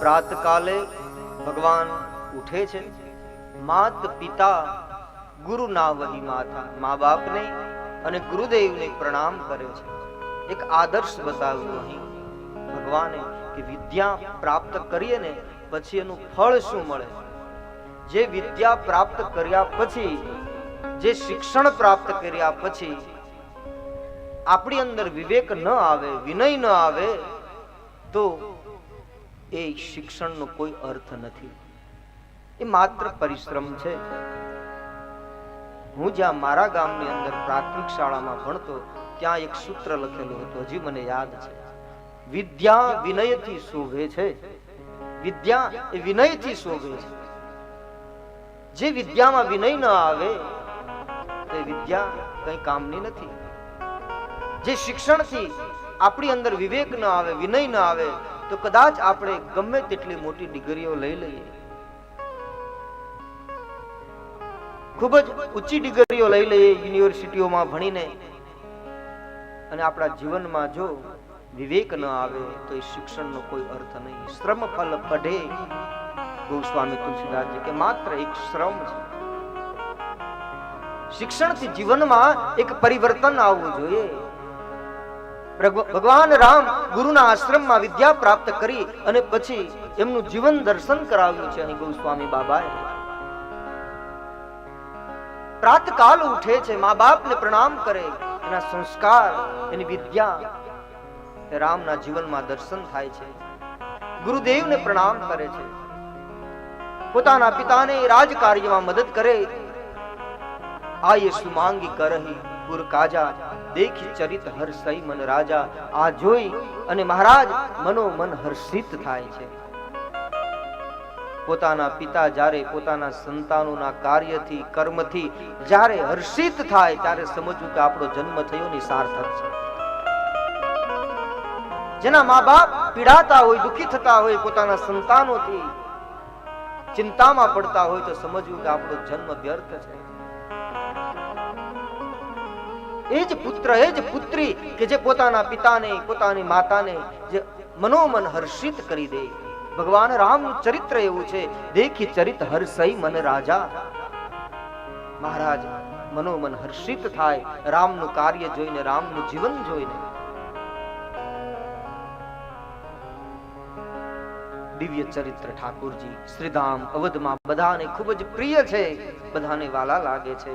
પ્રાતકાલે ભગવાન ઉઠે છે. માત પિતા ગુરુ ના વહી માતા મા બાપને અને ગુરુદેવને પ્રણામ કરે છે. એક આદર્શ બતાવ્યું અહીં ભગવાને કે વિદ્યા પ્રાપ્ત કરીએ ને પછી એનું ફળ શું મળે? જે વિદ્યા પ્રાપ્ત કર્યા પછી, જે શિક્ષણ પ્રાપ્ત કર્યા પછી આપણી અંદર વિવેક ન આવે, વિનય ન આવે, તો એ શિક્ષણનો કોઈ અર્થ નથી. એ માત્ર પરિશ્રમ છે. હું જ્યાં મારા ગામની અંદર પ્રાથમિક શાળામાં ભણતો, ત્યાં એક સૂત્ર લખેલું હતું. હજી મને યાદ છે. વિદ્યા વિનયથી શોભે છે. વિદ્યા એ વિનયથી શોભે છે. જે વિદ્યામાં વિનય ન આવે, તે વિદ્યા કઈ કામની નથી. જે શિક્ષણથી આપણી અંદર વિવેક ન આવે, વિનય ન આવે તો કદાચ આપણે ગમે તેટલી મોટી ડિગ્રીઓ લઈ લઈએ. ખૂબ જ ઊંચી ડિગ્રીઓ લઈ લઈએ યુનિવર્સિટીઓમાં ભણીને. અને આપણા જીવનમાં જો વિવેક ન આવે તો એ શિક્ષણનો કોઈ અર્થ નહીં. શ્રમ ફલ પઢે ગોસ્વામી તુલસીદાસજી, કે માત્ર એક શ્રમ છે. શિક્ષણથી જીવનમાં એક પરિવર્તન આવવું જોઈએ. ભગવાન રામ ગુરુના આશ્રમમાં વિદ્યા પ્રાપ્ત કરી અને પછી એમનું જીવન દર્શન કરાવ્યું છે અહીં ગોસ્વામી બાબાએ. પ્રાતકાલ ઉઠે છે, મા બાપને પ્રણામ કરે, એના સંસ્કાર, એની વિદ્યા રામના જીવનમાં દર્શન થાય છે. ગુરુદેવને પ્રણામ કરે છે. પોતાના પિતાને રાજકાર્યમાં મદદ કરે. આયે સુમાંગી કરહી પુર કાજા દેખી ચરિત હર્ષઈ મન રાજા, આ જોઈ અને મહારાજ મનોમન હર્ષિત થાય છે. પોતાના પિતા જ્યારે પોતાના સંતાનોના કાર્યથી, કર્મથી જ્યારે હર્ષિત થાય, ત્યારે સમજવું કે આપણો જન્મ થયો ને સાર્થક છે. જેના મા બાપ પીડાતા હોય, દુખી થતા હોય, પોતાના સંતાનોથી ચિંતામાં પડતા હોય, તો સમજવું કે આપણો જન્મ વ્યર્થ છે. એ જ પુત્ર, એ જ પુત્રી કે જે પોતાના પિતાને, પોતાની માતાને જે મનોમન હર્ષિત કરી દે. ભગવાન રામનું ચરિત્ર એવું છે, દેખી ચરિત હર્ષઈ મન રાજા. મહારાજ, મનોમન હર્ષિત થાય, રામનું કાર્ય જોઈને, રામનું જીવન જોઈને. દિવ્ય ચરિત્ર ઠાકોરજી, શ્રીધામ અવધમાં બધાને ખૂબ જ પ્રિય છે, બધાને વાલા લાગે છે.